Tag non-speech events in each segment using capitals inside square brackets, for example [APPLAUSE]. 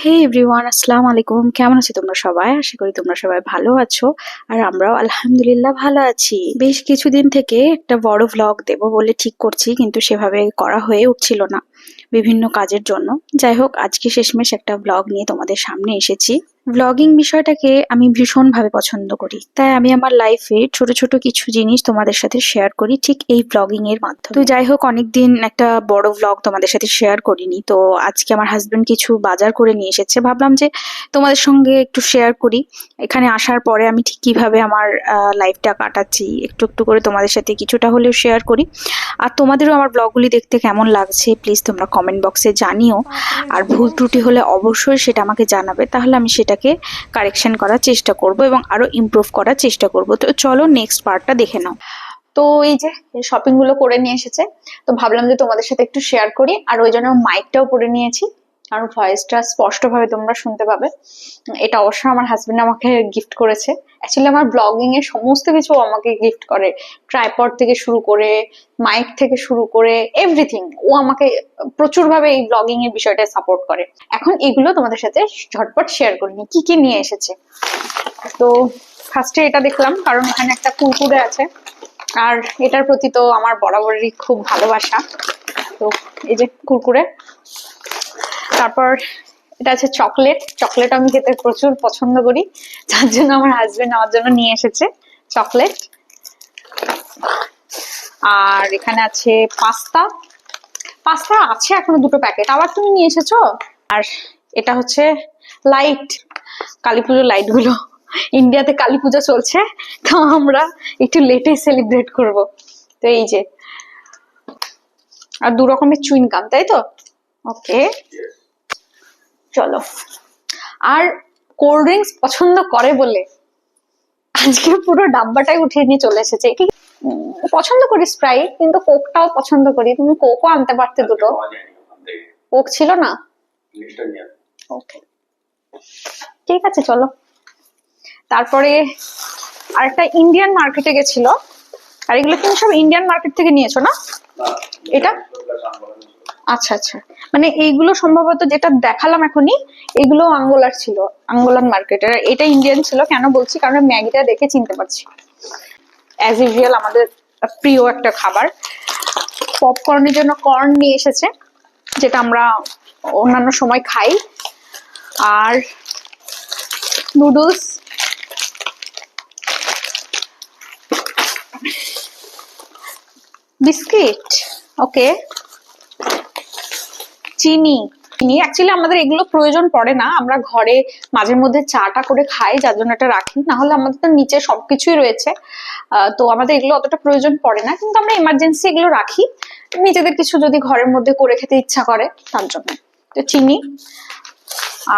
হে everyone আসসালামু আলাইকুম। কেমন আছো তোমরা সবাই? আশা করি তোমরা সবাই ভালো আছো। আর আমরাও আলহামদুলিল্লাহ ভালো আছি। বেশ কিছুদিন থেকে একটা বড় ভ্লগ দেব বলে ঠিক করছি, কিন্তু সেভাবে করা হয়ে উঠছিল না। বিভিন্ন কাজের জন্য। যাই হোক, আজকে শেষমেশ একটা ব্লগ নিয়ে তোমাদের সামনে এসেছি। ব্লগিং বিষয়টাকে আমি ভীষণভাবে পছন্দ করি। তাই আমি আমার লাইফে ছোট ছোট কিছু জিনিস তোমাদের সাথে শেয়ার করি ঠিক এই ব্লগিং এর মাধ্যমে। তো যাই হোক, অনেকদিন একটা বড় ব্লগ তোমাদের সাথে শেয়ার করিনি। তো আজকে আমার হাজবেন্ড কিছু বাজার করে নিয়ে এসেছে। ভাবলাম যে তোমাদের সঙ্গে একটু শেয়ার করি। এখানে আসার পরে আমি ঠিক কীভাবে আমার লাইফটা কাটাচ্ছি, একটু একটু করে তোমাদের সাথে কিছুটা হলেও শেয়ার করি। আর তোমাদেরও আমার ব্লগগুলি দেখতে কেমন লাগছে প্লিজ তোমরা কমেন্ট বক্সে জানিও। আর ভুল ত্রুটি হলে অবশ্যই সেটা আমাকে জানাবে, তাহলে আমি সেটাকে কারেকশন করার চেষ্টা করব এবং আরও ইমপ্রুভ করার চেষ্টা করব। তো চলো নেক্সট পার্টটা দেখে নাও। তো এই যে শপিংগুলো করে নিয়ে এসেছে, তো ভাবলাম যে তোমাদের সাথে একটু শেয়ার করি, আর ওই জন্য মাইকটাও পরে নিয়েছি। কারণ ভয়েসটা স্পষ্টভাবে তোমরা শুনতে পাবে। এটা অবশ্য আমার হাজবেন্ড আমাকে গিফট করেছে। অ্যাকচুয়ালি আমার ব্লগিং এর সমস্ত কিছু আমাকে গিফট করে। ট্রাইপড থেকে শুরু করে মাইক থেকে শুরু করে এভরিথিং ও আমাকে প্রচুরভাবে এই ব্লগিং এর বিষয়টা সাপোর্ট করে। এখন এগুলো তোমাদের সাথে ঝটপট শেয়ার করিনি কি কি নিয়ে এসেছে? তো ফার্স্টে এটা দেখলাম, কারণ এখানে একটা কুরকুরে আছে। আর এটার প্রতি তো আমার বরাবরই খুব ভালোবাসা। তো এই যে কুরকুরে। তারপর এটা আছে চকলেট। চকলেট আমি খেতে প্রচুর পছন্দ করি। যার জন্য আমার হাজবেন্ড আমার জন্য নিয়ে এসেছে চকলেট। আর এখানে আছে পাস্তা। পাস্তা আছে এখনও দুটো প্যাকেট। আবার তুমি নিয়ে এসেছ? আর এটা হচ্ছে লাইট কালী পুজোর লাইটগুলো। ইন্ডিয়াতে কালী পুজো চলছে। তো আমরা একটু লেটে সেলিব্রেট করব। তো এই যে। আর দু রকমের চুইনকাম তাই তো? ওকে চলো। আর কোল্ড ড্রিঙ্কস পছন্দ করে বলে আজকে পুরো ডাব্বাটাই উঠিয়ে নিয়ে চলে এসেছে। পছন্দ করি স্প্রাইট কিন্তু কোকটাও পছন্দ করি। তুমি কোকও আনতে পারতে দুটো। কোক ছিল না? ওকে ঠিক আছে, চলো। তারপরে আরেকটা ইন্ডিয়ান মার্কেটে গেছিল। আর এগুলো তুমি সব ইন্ডিয়ান মার্কেট থেকে নিয়েছো না? এটা? আচ্ছা আচ্ছা। মানে এইগুলো সম্ভবত যেটা দেখালাম এখনই, এগুলো আঙ্গোলার ছিল আঙ্গোলার মার্কেটের এটা ইন্ডিয়ান ছিল, কেন বলছি? কারণ ম্যাগিটা দেখে চিনতে পারছি। অ্যাজ ইউজুয়াল আমাদের প্রিয় একটা খাবার। পপকর্নের জন্য কর্ন নিয়ে এসেছে, যেটা আমরা অন্যান্য সময় খাই। আর নুডলস বিস্কিট ওকে চিনি। চিনি অ্যাকচুয়ালি আমাদের এগুলো প্রয়োজন পড়ে না, আমরা ঘরে মাঝে মধ্যে চাটা করে খাই, যার জন্য এটা রাখি। না হলে আমাদের তো নিচে সবকিছুই রয়েছে। তো আমাদের এগুলো অতটা প্রয়োজন পড়ে না, কিন্তু আমরা ইমার্জেন্সি এগুলো রাখি। নিজেদের কিছু যদি ঘরের মধ্যে করে খেতে ইচ্ছা করে, তার জন্য। তো চিনি।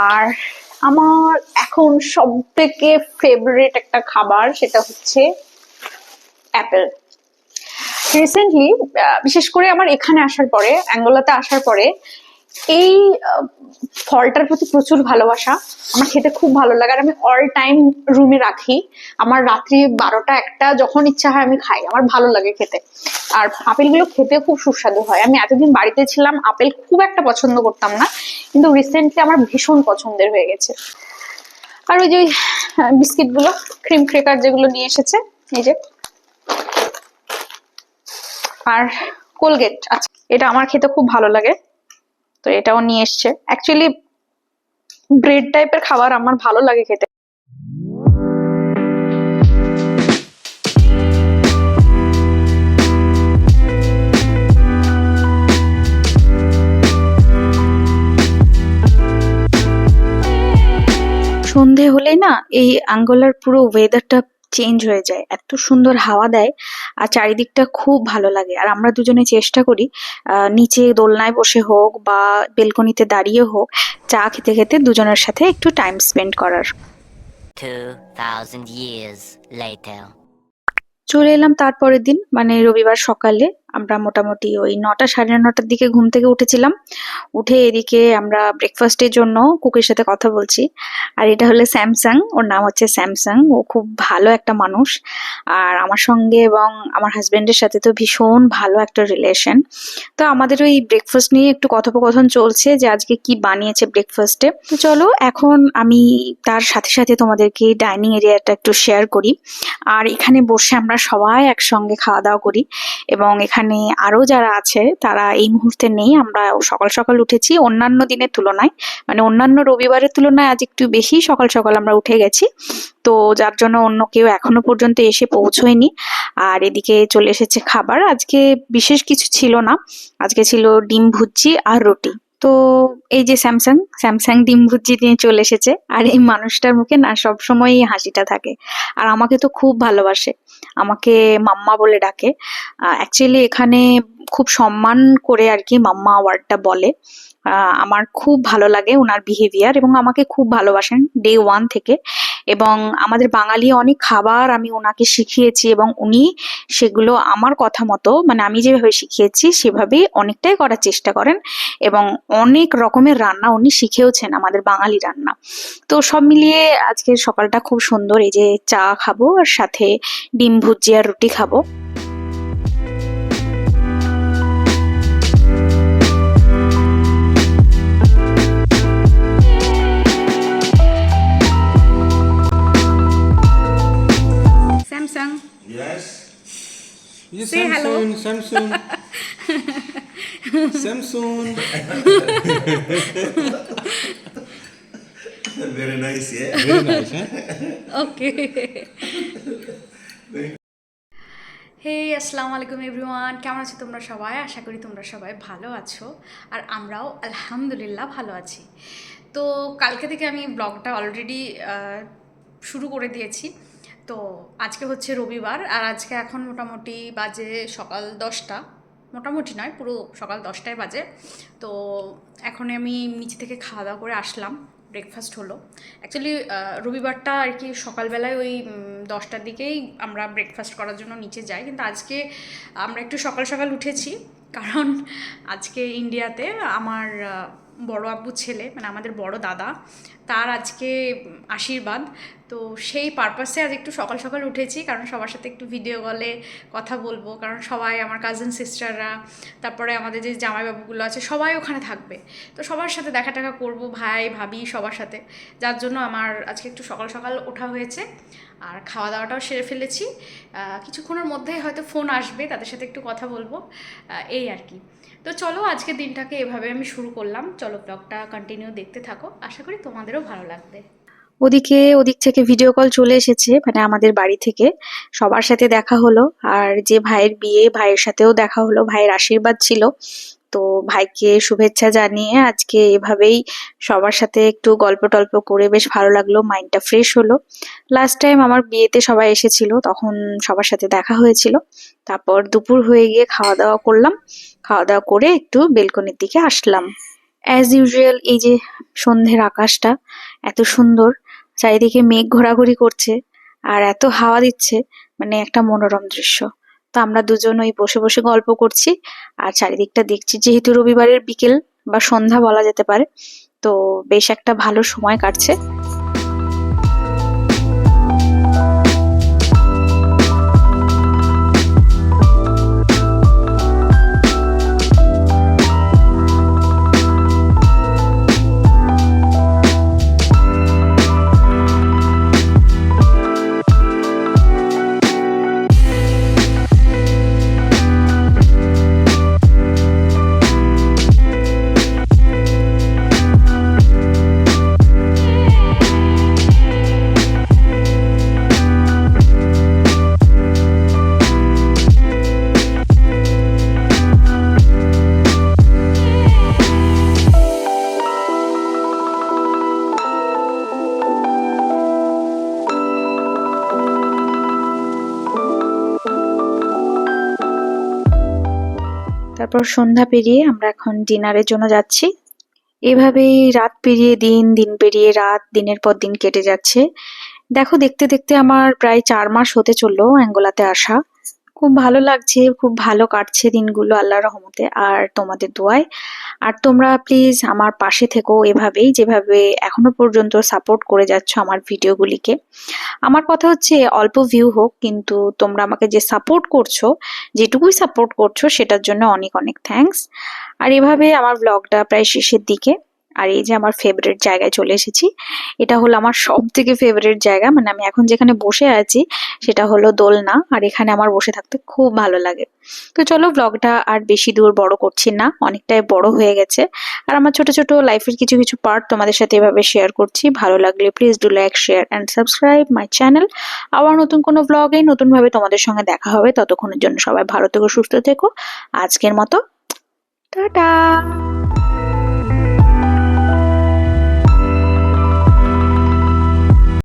আর আমার এখন সব থেকে ফেভারিট একটা খাবার, সেটা হচ্ছে অ্যাপেল রিসেন্টলি বিশেষ করে আমার এখানে আসার পরে অ্যাঙ্গোলাতে আসার পরে এই ফলটার প্রতি প্রচুর ভালোবাসা। আমার খেতে খুব ভালো লাগে। আর আমি অল টাইম রুমে রাখি। আমার রাত্রি বারোটা, একটা যখন ইচ্ছা হয় আমি খাই। আমার ভালো লাগে খেতে। আর আপেলগুলো খেতে খুব সুস্বাদু হয়। আমি এতদিন বাড়িতে ছিলাম, আপেল খুব একটা পছন্দ করতাম না। কিন্তু রিসেন্টলি আমার ভীষণ পছন্দের হয়ে গেছে। আর ওই যে বিস্কিটগুলো ক্রিম ক্রেকার যেগুলো নিয়ে এসেছে, এই যে। আর কোলগেট আচ্ছা এটা আমার খেতে খুব ভালো লাগে। তো এটাও নিয়ে এসছে। অ্যাকচুয়ালি ব্রেড টাইপের খাবার আমার ভালো লাগে খেতে। সন্ধে হলেই না এই আঙ্গোলার পুরো ওয়েদারটা চেঞ্জ হয়ে যায় এত সুন্দর হাওয়া দেয় আর চারিদিকটা খুব ভালো লাগে। আর আমরা দুজনে চেষ্টা করি নিচে দোলনায় বসে হোক বা বেলকনিতে দাঁড়িয়ে হোক চা খেতে খেতে দুজনের সাথে একটু টাইম স্পেন্ড করার। 2,000 years later. চলে এলাম তারপরের দিন মানে রবিবার সকালে। আমরা মোটামুটি ওই নটা সাড়ে নটার দিকে ঘুম থেকে উঠেছিলাম। উঠে এদিকে আমরা ব্রেকফাস্টের জন্য কুকের সাথে কথা বলছি। আর এটা হলো স্যামসাং, ওর নাম হচ্ছে স্যামসাং। ও খুব ভালো একটা মানুষ। আর আমার সঙ্গে এবং আমার হাজবেন্ডের সাথে তো ভীষণ ভালো একটা রিলেশন তো আমাদের ওই ব্রেকফাস্ট নিয়ে একটু কথোপকথন চলছে যে আজকে কি বানিয়েছে ব্রেকফাস্টে তো চলো, এখন আমি তার সাথে সাথে তোমাদেরকে ডাইনিং এরিয়াটা একটু শেয়ার করি। আর এখানে বসে আমরা সবাই একসঙ্গে খাওয়া দাওয়া করি এবং এখানে আরও যারা আছে, তারা এই মুহূর্তে নেই। আমরা সকাল সকাল উঠেছি। অন্যান্য দিনের তুলনায় মানে অন্যান্য রবিবারের তুলনায় আজ একটু বেশি সকাল সকাল আমরা উঠে গেছি। তো যার জন্য অন্য কেউ এখনও পর্যন্ত এসে পৌঁছয়নি। আর এদিকে চলে এসেছে খাবার। আজকে বিশেষ কিছু ছিল না। আজকে ছিল ডিম ভুজি আর রুটি। তো এই যে স্যামসাং স্যামসাং ডিম ভুজি নিয়ে চলে এসেছে। আর এই মানুষটার মুখে না সবসময় হাসিটা থাকে। আর আমাকে তো খুব ভালোবাসে। আমাকে মাম্মা বলে ডাকে। অ্যাকচুয়ালি এখানে খুব সম্মান করে আর কি মাম্মা ওয়ার্ডটা বলে। আমার খুব ভালো লাগে ওনার বিহেভিয়ার এবং আমাকে খুব ভালোবাসেন ডে ওয়ান থেকে। এবং আমাদের বাঙালি অনেক খাবার আমি ওনাকে শিখিয়েছি এবং উনি সেগুলো আমার কথা মতো মানে আমি যেভাবে শিখিয়েছি সেভাবে অনেকটাই করার চেষ্টা করেন এবং অনেক রকমের রান্না উনি শিখেওছেন আমাদের বাঙালি রান্না। তো সব মিলিয়ে আজকের সকালটা খুব সুন্দর, এই যে চা খাব আর সাথে ডিম ভুজি আর রুটি খাব। You Say hello. Samsung, Samsung. [LAUGHS] Samsung. [LAUGHS] Very nice, yeah. Very nice, huh? ওকে হে আসসালামু আলাইকুম এভরিওয়ান কেমন আছো তোমরা সবাই আশা করি তোমরা সবাই ভালো আছো আর আমরাও আলহামদুলিল্লাহ ভালো আছি তো কালকে থেকে আমি ব্লগটা অলরেডি শুরু করে দিয়েছি তো আজকে হচ্ছে রবিবার আর আজকে এখন মোটামুটি বাজে সকাল দশটা। মোটামুটি নয়, পুরো সকাল দশটায় বাজে। তো এখন আমি নিচে থেকে খাওয়া দাওয়া করে আসলাম ব্রেকফাস্ট হলো। অ্যাকচুয়ালি রবিবারটা আর কি সকালবেলায় ওই দশটার দিকেই আমরা ব্রেকফাস্ট করার জন্য নিচে যাই। কিন্তু আজকে আমরা একটু সকাল সকাল উঠেছি, কারণ আজকে ইন্ডিয়াতে আমার বড় আব্বু ছেলে মানে আমাদের বড় দাদা, তার আজকে আশীর্বাদ। তো সেই পারপাসে আজ একটু সকাল সকাল উঠেছি, কারণ সবার সাথে একটু ভিডিও কলে কথা বলব, কারণ সবাই আমার কাজিন সিস্টাররা তারপরে আমাদের যে জামাইবাবুগুলো আছে, সবাই ওখানে থাকবে। তো সবার সাথে দেখা টাকা করব, ভাই, ভাবি সবার সাথে। যার জন্য আমার আজকে একটু সকাল সকাল ওঠা হয়েছে। আর খাওয়া দাওয়াটাও সেরে ফেলেছি। কিছুক্ষণের মধ্যেই হয়তো ফোন আসবে, তাদের সাথে একটু কথা বলব। এই আর কি। তো চলো আজকের দিনটাকে এভাবে আমি শুরু করলাম। চলো ব্লগটা কন্টিনিউ দেখতে থাকো। আশা করি তোমাদেরও ভালো লাগবে। ওদিকে, ওদিক থেকে ভিডিও কল চলে এসেছে মানে আমাদের বাড়ি থেকে। সবার সাথে দেখা হলো। আর যে ভাইয়ের বিয়ে, ভাইয়ের সাথেও দেখা হলো। ভাইয়ের আশীর্বাদ ছিল। তো ভাইকে শুভেচ্ছা জানিয়ে আজকে এভাবেই সবার সাথে একটু গল্প টল্প করে বেশ ভালো লাগল মাইন্ডটা ফ্রেশ হলো। লাস্ট টাইম আমার বিয়েতে সবাই এসেছিল, তখন সবার সাথে দেখা হয়েছিল। তারপর দুপুর হয়ে গিয়ে খাওয়া দাওয়া করলাম। খাওয়া দাওয়া করে একটু বেলকনির দিকে আসলাম। অ্যাজ ইউজুয়াল এই যে সন্ধ্যের আকাশটা এত সুন্দর, চারিদিকে মেঘ ঘোরাঘুরি করছে আর এত হাওয়া দিচ্ছে মানে একটা মনোরম দৃশ্য। তো আমরা দুজন ওই বসে বসে গল্প করছি। আর চারিদিকটা দেখছি, যেহেতু রবিবারের বিকেল বা সন্ধ্যা বলা যেতে পারে, তো বেশ একটা ভালো সময় কাটছে। তারপর সন্ধ্যা পেরিয়ে আমরা এখন ডিনারের জন্য যাচ্ছি। এভাবেই রাত পেরিয়ে দিন দিন পেরিয়ে রাত, দিনের পর দিন কেটে যাচ্ছে। দেখো, দেখতে দেখতে আমার প্রায় চার মাস হতে চলল অ্যাঙ্গোলাতে আসা। খুব ভালো লাগছে, খুব ভালো কাটছে দিনগুলো আল্লাহর রহমতে আর তোমাদের দোয়ায়। আর তোমরা প্লিজ আমার পাশে থেকো এভাবেই, যেভাবে এখনও পর্যন্ত সাপোর্ট করে যাচ্ছ আমার ভিডিওগুলিকে। আমার কথা হচ্ছে অল্প ভিউ হোক, কিন্তু তোমরা আমাকে যে সাপোর্ট করছ, যেটুকুই সাপোর্ট করছ, সেটার জন্য অনেক অনেক থ্যাঙ্কস আর এভাবে আমার ব্লগটা প্রায় শেষের দিকে। আর এই যে আমার ফেভারিট জায়গায় চলে এসেছি, এটা হলো আমার সব থেকে ফেভারিট জায়গা। মানে আমি এখন যেখানে বসে আছি, সেটা হলো দোলনা। আর এখানে আমার বসে থাকতে খুব ভালো লাগে। তো চলো ব্লগটা আর বেশি দূর বড় করছি না, অনেকটাই বড় হয়ে গেছে। আর আমার ছোট ছোট লাইফের কিছু কিছু পার্ট তোমাদের সাথে এভাবে শেয়ার করছি। ভালো লাগলে please do like share and subscribe my channel আবার নতুন কোনো ব্লগে নতুনভাবে তোমাদের সঙ্গে দেখা হবে। ততক্ষণের জন্য সবাই ভালো থেকো, সুস্থ থেকো। আজকের মতো, টাটা!